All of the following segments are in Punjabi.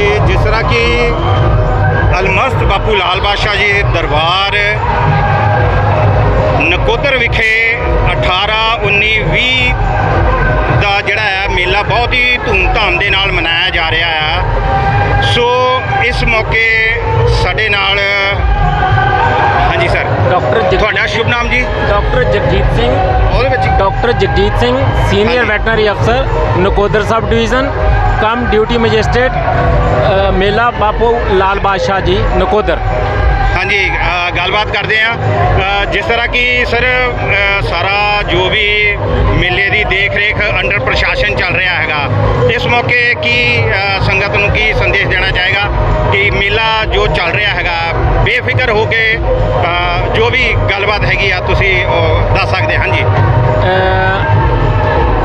ਕਿ ਜਿਸ ਤਰ੍ਹਾਂ ਕਿ ਅਲਮਸਤ ਬਾਪੂ ਲਾਲ ਬਾਸ਼ਾ ਜੀ ਦਰਬਾਰ ਨਕੋਦਰ ਵਿਖੇ 18 19 20 ਦਾ ਜਿਹੜਾ ਹੈ ਮੇਲਾ ਬਹੁਤ ਹੀ ਧੂਮਧਾਮ ਦੇ ਨਾਲ ਮਨਾਇਆ ਜਾ ਰਿਹਾ ਹੈ। ਸੋ ਇਸ ਮੌਕੇ ਸਾਡੇ ਨਾਲ ਹਾਂਜੀ ਸਰ ਡਾਕਟਰ ਤੁਹਾਡਾ ਸ਼ੁਭ ਨਾਮ ਜੀ? ਡਾਕਟਰ ਜਗਜੀਤ ਸਿੰਘ। ਉਹਦੇ ਵਿੱਚ doctor Jagjit Singh senior veterinary ਅਫਸਰ Nakodar sub division cum duty magistrate ਮੇਲਾ ਬਾਪੂ ਲਾਲ ਬਾਦਸ਼ਾਹ ਜੀ ਨਕੋਦਰ ਹਾਂਜੀ ਗੱਲਬਾਤ ਕਰਦੇ ਆ ਜਿਸ ਤਰ੍ਹਾਂ ਕਿ ਸਰ ਸਾਰਾ ਜੋ ਵੀ ਮੇਲੇ ਦੀ ਦੇਖ ਰੇਖ ਅੰਡਰ ਪ੍ਰਸ਼ਾਸਨ ਚੱਲ ਰਿਹਾ ਹੈਗਾ ਇਸ ਮੌਕੇ ਕੀ ਸੰਗਤ ਨੂੰ ਕੀ ਸੰਦੇਸ਼ ਦੇਣਾ ਚਾਹੇਗਾ ਕਿ ਮੇਲਾ ਜੋ ਚੱਲ ਰਿਹਾ ਹੈਗਾ ਬੇਫਿਕਰ ਹੋ ਕੇ ਜੋ ਵੀ ਗੱਲਬਾਤ ਹੈਗੀ ਆ ਤੁਸੀਂ ਦੱਸ ਸਕਦੇ ਹਾਂਜੀ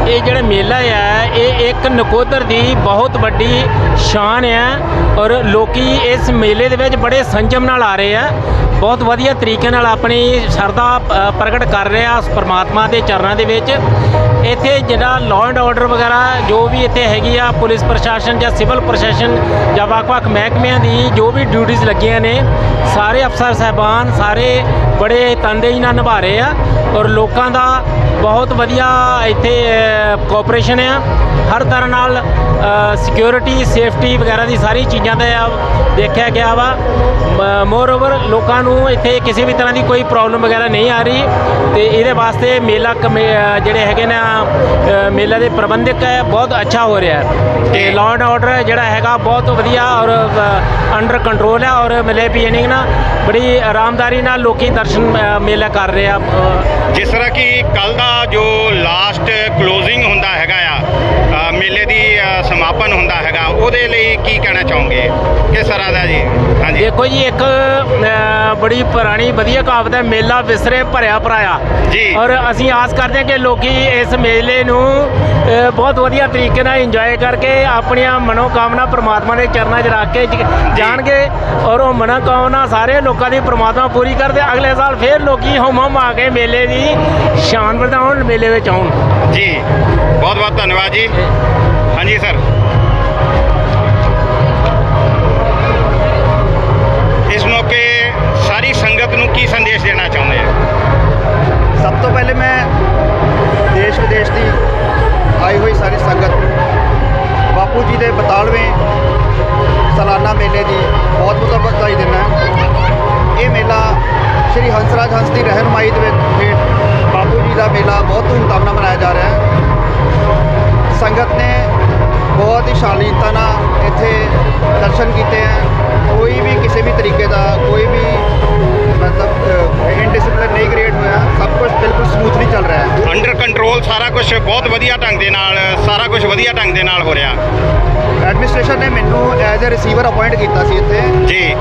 ਇਹ ਜਿਹੜਾ ਮੇਲਾ ਹੈ ਇਹ ਇੱਕ ਨਕੋਦਰ ਦੀ ਬਹੁਤ ਵੱਡੀ ਸ਼ਾਨ ਹੈ ਔਰ ਲੋਕੀ ਇਸ ਮੇਲੇ ਦੇ ਵਿੱਚ ਬੜੇ ਸੰਜਮ ਨਾਲ ਆ ਰਹੇ ਆ। ਬਹੁਤ ਵਧੀਆ ਤਰੀਕੇ ਨਾਲ ਆਪਣੀ ਸ਼ਰਧਾ ਪ੍ਰਗਟ ਕਰ ਰਹੇ ਆ ਉਸ ਪਰਮਾਤਮਾ ਦੇ ਚਰਨਾਂ ਦੇ ਵਿੱਚ। ਇੱਥੇ ਜਿਹੜਾ ਲਾਅ ਐਂਡ ਆਰਡਰ ਵਗੈਰਾ ਜੋ ਵੀ ਇੱਥੇ ਹੈਗੀ ਆ ਪੁਲਿਸ ਪ੍ਰਸ਼ਾਸਨ ਜਾਂ ਸਿਵਲ ਪ੍ਰਸ਼ਾਸਨ ਜਾਂ ਵੱਖ-ਵੱਖ ਮਹਿਕਮਿਆਂ ਦੀ ਜੋ ਵੀ ਡਿਊਟੀਆਂ ਲੱਗੀਆਂ ਨੇ, ਸਾਰੇ ਅਫਸਰ ਸਹਿਬਾਨ, ਸਾਰੇ ਬੜੇ ਤਨਦੇਹੀ ਨਾਲ ਨਿਭਾ ਰਹੇ ਆ ਔਰ ਲੋਕਾਂ ਦਾ ਬਹੁਤ ਵਧੀਆ ਇੱਥੇ ਕੋਆਪਰੇਸ਼ਨ ਆ। ਹਰ ਤਰ੍ਹਾਂ ਨਾਲ ਸਿਕਿਉਰਿਟੀ ਸੇਫਟੀ ਵਗੈਰਾ ਦੀ ਸਾਰੀ ਚੀਜ਼ਾਂ ਦਾ ਆ ਦੇਖਿਆ ਗਿਆ ਵਾ। ਮੋਰ ਓਵਰ ਲੋਕਾਂ ਨੂੰ ਇੱਥੇ ਕਿਸੇ ਵੀ ਤਰ੍ਹਾਂ ਦੀ ਕੋਈ ਪ੍ਰੋਬਲਮ ਵਗੈਰਾ ਨਹੀਂ ਆ ਰਹੀ ਤੇ ਇਹਦੇ ਵਾਸਤੇ ਮੇਲਾ ਜਿਹੜੇ ਹੈਗੇ ਨੇ ਮੇਲੇ ਦੇ ਪ੍ਰਬੰਧਕ ਹੈ ਬਹੁਤ ਅੱਛਾ ਹੋ ਰਿਹਾ ਹੈ। ਤੇ ਲਾਅ ਐਂਡ ਆਰਡਰ ਜਿਹੜਾ ਹੈਗਾ ਬਹੁਤ ਵਧੀਆ ਔਰ ਅੰਡਰ ਕੰਟਰੋਲ ਹੈ ਔਰ ਮੇਲੇ ਪੀਐਨਿੰਗ ਨਾ ਬੜੀ ਆਰਾਮਦਾਰੀ ਨਾਲ ਲੋਕੀ ਦਰਸ਼ਨ ਮੇਲਾ ਕਰ ਰਹੇ ਆ ਜਿਸ ਤਰ੍ਹਾਂ ਕਿ ਕੱਲ ਦਾ ਜੋ ਲਾਸਟ ਕਲੋਜ਼ਿੰਗ ਹੁੰਦਾ ਹੈਗਾ ਆ ਅ, ਮੇਲੇ ਦੀ ਅ, ਸਮਾਪਨ ਹੁੰਦਾ ਹੈਗਾ ਉਹਦੇ ਲਈ ਕੀ ਕਹਿਣਾ ਚਾਹੋਗੇ? ਕਿਸ ਤਰ੍ਹਾਂ ਦਾ ਜੀ। ਹਾਂਜੀ। ਦੇਖੋ ਜੀ ਇੱਕ ਬੜੀ ਪੁਰਾਣੀ ਵਧੀਆ ਕਹਾਵਤ ਹੈ ਮੇਲਾ ਵਿਸਰੇ ਭਰਿਆ ਭਰਾਇਆ। ਜੀ। ਔਰ ਅਸੀਂ ਆਸ ਕਰਦੇ ਹਾਂ ਕਿ ਲੋਕੀ ਇਸ ਮੇਲੇ ਨੂੰ ਬਹੁਤ ਵਧੀਆ ਤਰੀਕੇ ਨਾਲ ਇੰਜੋਏ ਕਰਕੇ ਆਪਣੀਆਂ ਮਨੋਕਾਮਨਾ ਪ੍ਰਮਾਤਮਾ ਦੇ ਚਰਨਾਂ 'ਚ ਰੱਖ ਕੇ ਜ- ਜਾਣਗੇ ਔਰ ਉਹ ਮਨੋਕਾਮਨਾ ਸਾਰੇ ਲੋਕਾਂ ਦੀ ਪ੍ਰਮਾਤਮਾ ਪੂਰੀ ਕਰਦੇ। ਅਗਲੇ ਸਾਲ ਫੇਰ ਲੋਕੀ ਹਮ ਹਮ ਆ ਕੇ ਮੇਲੇ ਦੀ ਸ਼ਾਨ ਵਧਾਉਣ ਮੇਲੇ ਵਿੱਚ ਆਉਣ। ਜੀ। ਬਹੁਤ ਬਹੁਤ ਧੰਨਵਾਦ ਜੀ। ਹਾਂਜੀ ਸਰ। ਨੂੰ ਕੀ ਸੰਦੇਸ਼ ਦੇਣਾ ਚਾਹੁੰਦੇ ਆ ਸਭ ਤੋਂ ਪਹਿਲੇ ਮੈਂ ਦੇਸ਼ ਵਿਦੇਸ਼ ਦੀ ਆਈ ਹੋਈ ਸਾਰੀ ਸੰਗਤ ਬਾਪੂ ਜੀ ਦੇ 42ਵੇਂ ਸਾਲਾਨਾ ਮੇਲੇ ਦੀ ਬਹੁਤ ਬਹੁਤ ਵਧਾਈ ਦਿੰਦਾ ਇਹ ਮੇਲਾ ਸ਼੍ਰੀ ਹੰਸਰਾਜ ਹੰਸ ਦੀ ਰਹਿਨਮਾਈ ਦੇ ਵਿੱਚ ਹੇਠ ਬਾਪੂ ਜੀ ਦਾ ਮੇਲਾ ਬਹੁਤ ਧੂਮਧਾਮ ਨਾਲ ਮਨਾਇਆ ਜਾ ਰਿਹਾ ਹੈ। ਸੰਗਤ ਨੇ ਬਹੁਤ ਹੀ ਸ਼ਾਲੀਨਤਾ ਨਾਲ ਇੱਥੇ ਦਰਸ਼ਨ ਕੀਤੇ ਹੈ। ਕੋਈ ਵੀ ਕਿਸੇ ਵੀ ਤਰੀਕੇ ਦਾ ਕੋਈ ਵੀ ਮਤਲਬ ਇਨਡਿਸਪਲਿਨ ਨਹੀਂ ਕ੍ਰੀਏਟ ਹੋਇਆ ਸਭ ਕੁਝ ਬਿਲਕੁਲ ਸਮੂਥਲੀ ਚੱਲ ਰਿਹਾ ਹੈ। ਅੰਡਰ ਕੰਟਰੋਲ ਸਾਰਾ ਕੁਝ ਬਹੁਤ ਵਧੀਆ ਢੰਗ ਦੇ ਨਾਲ ਸਾਰਾ ਕੁਝ ਵਧੀਆ ਢੰਗ ਦੇ ਨਾਲ ਹੋ ਰਿਹਾ। ਐਡਮਿਨਿਸਟ੍ਰੇਸ਼ਨ ਨੇ ਮੈਨੂੰ ਐਜ਼ ਅ ਰਿਸੀਵਰ ਅਪਾਇੰਟ ਕੀਤਾ ਸੀ ਇੱਥੇ। ਜੀ।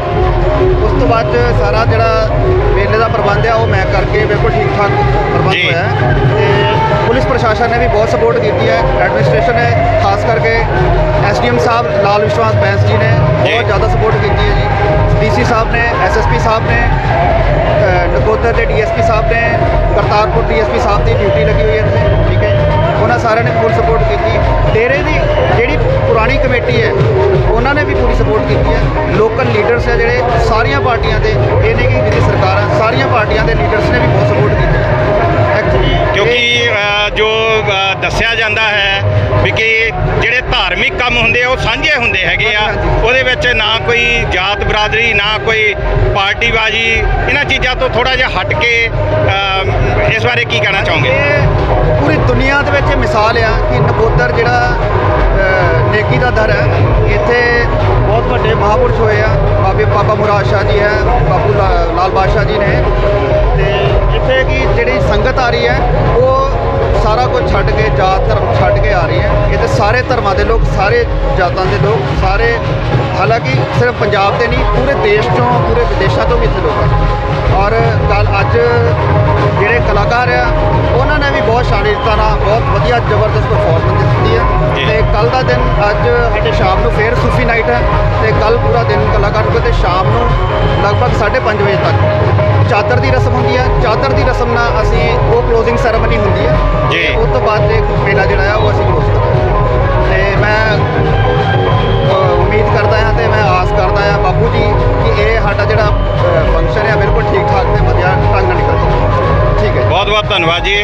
ਉਸ ਤੋਂ ਬਾਅਦ ਸਾਰਾ ਜਿਹੜਾ ਮੇਲੇ ਦਾ ਪ੍ਰਬੰਧ ਹੈ ਉਹ ਮੈਂ ਕਰਕੇ ਬਿਲਕੁਲ ਠੀਕ ਠਾਕ ਪ੍ਰਬੰਧ। ਹੋਇਆ ਹੈ। ਤੇ ਪੁਲਿਸ ਪ੍ਰਸ਼ਾਸਨ ਨੇ ਵੀ ਬਹੁਤ ਸਪੋਰਟ ਕੀਤੀ ਹੈ। ਐਡਮਿਨਿਸਟ੍ਰੇਸ਼ਨ ਨੇ ਖਾਸ ਕਰਕੇ ਐਸਡੀਐਮ ਸਾਹਿਬ ਲਾਲ ਵਿਸ਼ਵਾਸ ਬੈਂਸ ਜੀ ਨੇ। ਬਹੁਤ ਜ਼ਿਆਦਾ ਸਪੋਰਟ ਕੀਤੀ ਹੈ ਜੀ ਡੀਸੀ ਸਾਹਿਬ ਨੇ ਐਸਐਸਪੀ ਸਾਹਿਬ ਨੇ ਨਕੋਦਰ ਦੇ ਡੀਐਸਪੀ ਸਾਹਿਬ ਨੇ ਕਰਤਾਰਪੁਰ ਡੀਐਸਪੀ ਸਾਹਿਬ ਦੀ ਡਿਊਟੀ ਲੱਗੀ ਹੋਈ ਹੈ ਇੱਥੇ ਠੀਕ ਹੈ। ਉਹਨਾਂ ਸਾਰਿਆਂ ਨੇ ਫੁੱਲ ਸਪੋਰਟ ਕੀਤੀ ਡੇਰੇ ਦੀ ਜਿਹੜੀ ਪੁਰਾਣੀ ਕਮੇਟੀ ਹੈ ਉਹਨਾਂ ਨੇ ਵੀ ਪੂਰੀ ਸਪੋਰਟ ਕੀਤੀ ਹੈ ਲੋਕਲ ਲੀਡਰਸ ਹੈ ਜਿਹੜੇ ਸਾਰੀਆਂ ਪਾਰਟੀਆਂ ਦੇ ਇਹ ਨਹੀਂ ਕਿ ਜਿਹੜੀ ਸਰਕਾਰ ਸਾਰੀਆਂ ਪਾਰਟੀਆਂ ਦੇ ਲੀਡਰਸ ਨੇ ਵੀ ਬਹੁਤ ਸਪੋਰਟ ਕੀਤੀ ਹੈ ਕਿਉਂਕਿ ਜੋ ਦੱਸਿਆ ਜਾਂਦਾ ਹੈ ਵੀ ਕਿ ਜਿਹੜੇ ਧਾਰਮਿਕ ਕੰਮ ਹੁੰਦੇ ਆ ਉਹ ਸਾਂਝੇ ਹੁੰਦੇ ਹੈਗੇ ਆ। ਉਹਦੇ ਵਿੱਚ ਨਾ ਕੋਈ ਜਾਤ ਬਰਾਦਰੀ ਨਾ ਕੋਈ ਪਾਰਟੀਬਾਜ਼ੀ ਇਹਨਾਂ ਚੀਜ਼ਾਂ ਤੋਂ ਥੋੜਾ ਜਿਹਾ ਹਟ ਕੇ ਇਸ ਬਾਰੇ ਕੀ ਕਹਿਣਾ ਚਾਹੋਗੇ? ਪੂਰੀ ਦੁਨੀਆ ਦੇ ਵਿੱਚ ਮਿਸਾਲ ਆ ਕਿ ਨਕੋਦਰ ਜਿਹੜਾ ਨੇਕੀ ਦਾ ਦਰ ਹੈ ਇੱਥੇ ਬਹੁਤ ਵੱਡੇ ਮਹਾਪੁਰਸ਼ ਹੋਏ ਆ। ਬਾਬੇ ਬਾਬਾ ਮੁਰਾਦ ਸ਼ਾਹ ਜੀ ਹੈ ਬਾਬੂ ਸਾਰੇ ਧਰਮਾਂ ਦੇ ਲੋਕ ਸਾਰੇ ਜਾਤਾਂ ਦੇ ਲੋਕ ਸਾਰੇ ਹਾਲਾਂਕਿ ਸਿਰਫ ਪੰਜਾਬ ਦੇ ਨਹੀਂ ਪੂਰੇ ਦੇਸ਼ ਤੋਂ ਪੂਰੇ ਵਿਦੇਸ਼ਾਂ ਤੋਂ ਵੀ ਇੱਥੇ ਲੋਕ ਆ ਔਰ ਕੱਲ ਅੱਜ ਜਿਹੜੇ ਕਲਾਕਾਰ ਆ ਉਹਨਾਂ ਨੇ ਵੀ ਬਹੁਤ ਸ਼ਾਨਦਾਰ ਨਾਲ ਬਹੁਤ ਵਧੀਆ ਜ਼ਬਰਦਸਤ ਪਰਫਾਰਮੈਂਸ ਦਿੱਤੀ। ਹੈ ਤੇ ਕੱਲ ਦਾ ਦਿਨ ਅੱਜ ਸਾਡੇ ਸ਼ਾਮ ਨੂੰ ਫੇਰ ਸੂਫੀ ਨਾਈਟ ਹੈ ਤੇ ਕੱਲ ਪੂਰਾ ਦਿਨ ਕਲਾਕਾਰ ਰੁਕੇ ਤੇ ਸ਼ਾਮ ਨੂੰ ਲਗਭਗ 5:30 ਵਜੇ ਤੱਕ ਚਾਦਰ ਦੀ ਰਸਮ ਹੁੰਦੀ ਹੈ ਚਾਦਰ ਦੀ ਰਸਮ ਨਾਲ ਅਸੀਂ ਉਹ ਕਲੋਜ਼ਿੰਗ ਸੈਰੇਮਨੀ ਹੁੰਦੀ ਹੈ ਜੀ। ਤੇ ਉਸ ਤੋਂ ਬਾਅਦ ਤੇ ਮੇਲਾ ਜਿਹੜਾ ਆ ਉਹ ਅਸੀਂ ਕਲੋਜ਼ ਕਰਾਂਗੇ। ਤੇ ਮੈਂ ਉਮੀਦ ਕਰਦਾ ਹਾਂ ਤੇ ਮੈਂ ਆਸ ਕਰਦਾ ਹਾਂ ਬਾਪੂ ਜੀ ਕਿ ਇਹ ਸਾਡਾ ਜਿਹੜਾ ਫੰਕਸ਼ਨ ਹੈ, ਬਿਲਕੁਲ ਠੀਕ ਠਾਕ ਤੇ ਵਧੀਆ ਢੰਗ ਨਾਲ ਨਿਕਲ ਜਾਵੇ ਠੀਕ ਹੈ ਬਹੁਤ ਬਹੁਤ ਧੰਨਵਾਦ ਜੀ।